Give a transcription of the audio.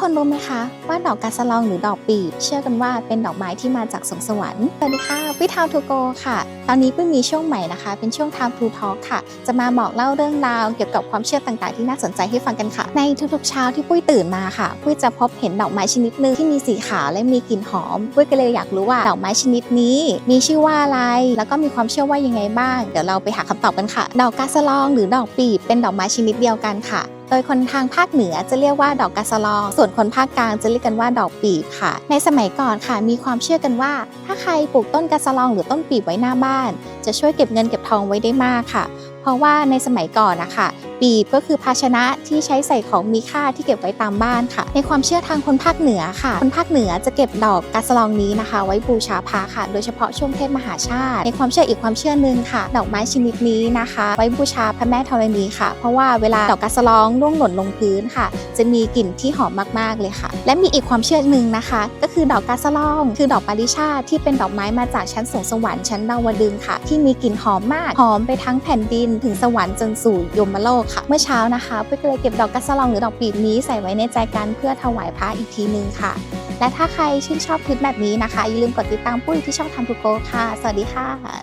คนรู้ไหมคะ ว่าดอกกาสลองหรือดอกปีบ เชื่อกันว่าเป็นดอกไม้ที่มาจากสงสวรรค์สวัสดีค่ะวิทาวทูโกค่ะ ตอนนี้ปุ้ยมีช่วงใหม่นะคะ เป็นช่วง Time to Talk ค่ะ จะมาบอกเล่าเรื่องราวเกี่ยวกับความเชื่อต่างๆ ที่น่าสนใจให้ฟังกันค่ะ ในทุกๆเช้าที่ปุ้ยตื่นมาค่ะ ปุ้ยจะพบเห็นดอกไม้ชนิดหนึ่งที่มีสีขาวและมีกลิ่นหอม ปุ้ยก็เลยอยากรู้ว่าดอกไม้ชนิดนี้ มีชื่อว่าอะไร แล้วก็มีความเชื่อว่ายังไงบ้าง เดี๋ยวเราไปหาคำตอบกันค่ะ ดอกกาสลองหรือดอกปีบเป็นดอกไม้ชนิดเดียวกันค่ะ โดยคนทางภาคเหนือจะเรียกว่าดอกกาสลอง ส่วนคนภาคกลางจะเรียกกันว่าดอกปีบค่ะ ในสมัยก่อนค่ะมีความเชื่อกันว่า ถ้าใครปลูกต้นกาสลองหรือต้นปีบไว้หน้าบ้าน จะช่วยเก็บเงินเก็บทองไว้ได้มากค่ะ ราะว่าในสมัยก่อนนะคะปีบก็คือภาชนะที่ใช้ใส่ของมีค่าที่เก็บไว้ตามบ้านค่ะ ในความเชื่อทางคนภาคเหนือค่ะ คนภาคเหนือจะเก็บดอกกาสลองนี้นะคะ ไว้บูชาพระค่ะ โดยเฉพาะช่วงเทศมหาชาติ ในความเชื่ออีกความเชื่อหนึ่งค่ะ ดอกไม้ชนิดนี้นะคะ ไว้บูชาพระแม่ธรณีค่ะ เพราะว่าเวลาดอกกาสลองร่วงหล่นลงพื้นค่ะ จะมีกลิ่นที่หอมมากๆเลยค่ะ และมีอีกความเชื่อหนึ่งนะคะ ก็คือดอกกาสลอง คือดอกปาริชาติที่เป็นดอกไม้มาจากชั้นสวงสวรรค์ชั้นดาวดึงส์ค่ะ ที่มีกลิ่นหอมมากหอมไปทั้งแผ่นดินถึงสวรรค์จนสู่ยมโลกค่ะ เมื่อเช้านะคะเพื่อก็เลยเก็บดอกกัสะลองหรือดอกปีบนี้ใส่ไว้ในใจกันเพื่อถวายพระอีกทีนึงค่ะ และถ้าใครชื่นชอบคลิปแบบนี้นะคะอย่าลืมกดติดตามปุ้ยที่ช่องทำทูโกค่ะ สวัสดีค่ะ